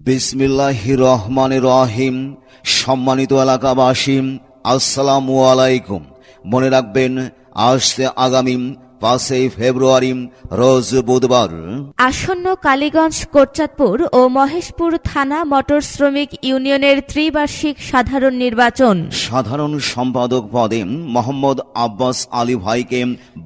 বিসমিল্লাহ রহমান রহিম সম্মানিত এলাকাবাসী আসসালামু আলাইকুম। মনে রাখবেন আসছে আগামী পাঁচই ফেব্রুয়ারি রোজ বুধবার। আসন্ন কালীগঞ্জ কোটচাঁদপুর ও মহেশপুর থানা মোটর শ্রমিক ইউনিয়নের ত্রিবার্ষিক সাধারণ নির্বাচন। সাধারণ সম্পাদক পদে মোহাম্মদ আব্বাস আলী ভাইকে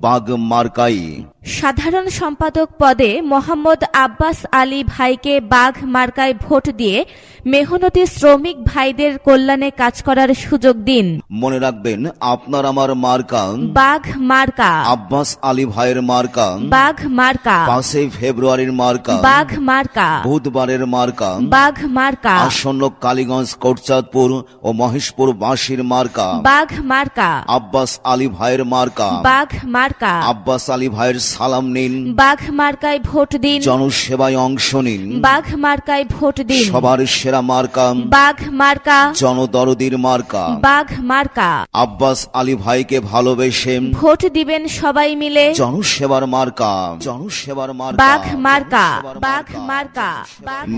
বাগ মার্কাই সাধারণ সম্পাদক পদে মোহাম্মদ আব্বাস আলী ভাইকে বাঘ মার্কায় ভোট দিয়ে মেহনতি শ্রমিক ভাইদের কল্যাণে কাজ করার সুযোগ দিন। মনে রাখবেন আপনার আমার মার্কা। বাঘ মার্কা। আব্বাস আলী ভাইয়ের মার্কা। বাঘ মার্কা। পাঁচই ফেব্রুয়ারির মার্কা। বাঘ মার্কা। বুধবারের মার্কা। বাঘ মার্কা। আসন্ন কালীগঞ্জ কোটচাঁদপুর ও মহেশপুর বাঁশির মার্কা। বাঘ মার্কা। আব্বাস আলী ভাইয়ের মার্কা। বাঘ মার্কা। আব্বাস আলী ভাইয়ের সালাম নিন। বাঘ মার্কায় ভোট দিন। জনসেবায় অংশ নিন। বাঘ মার্কায় ভোট দিন। সবার সেরা মার্কা। বাঘ মার্কা। জনদরদির মার্কা। বাঘ মার্কা। আব্বাস আলী ভাইকে ভালোবেসে ভোট দিবেন সবাই মিলে। জনসেবার মার্কা। জনসেবার মার্কা। বাঘ মার্কা। বাঘ মার্কা।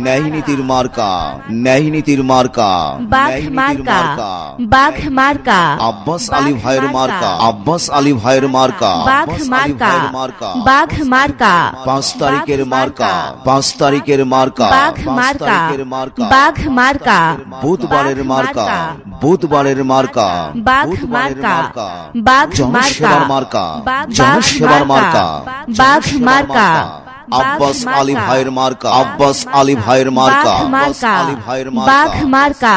ন্যায় নীতির মার্কা। ন্যায় নীতির মার্কা। বাঘ মার্কা। বাঘ মার্কা। আব্বাস আলী ভাইয়ের মার্কা। আব্বাস আলী ভাইয়ের মার্কা। বাঘ মার্কা। মার্কা। বাঘ মার্কা পাঁচ তারিখের বাঘ মার্কা পাঁচ তারিখের মার্কা বাঘ মার্কা মার্কা বাঘ মার্কা বুধবারের বাঘ মার্কা মার্কা। বুধবারের মার্কা বাঘ মার্কা বাঘ মার্কা বাঘ জনসেবার মার্কা বাঘ মার্কা আব্বাস আলী ভাইয়ের মার্কা আব্বাস আলী ভাইয়ের মার্কা বাঘ মার্কা আলী ভাইয়ের বাঘ মার্কা মার্কা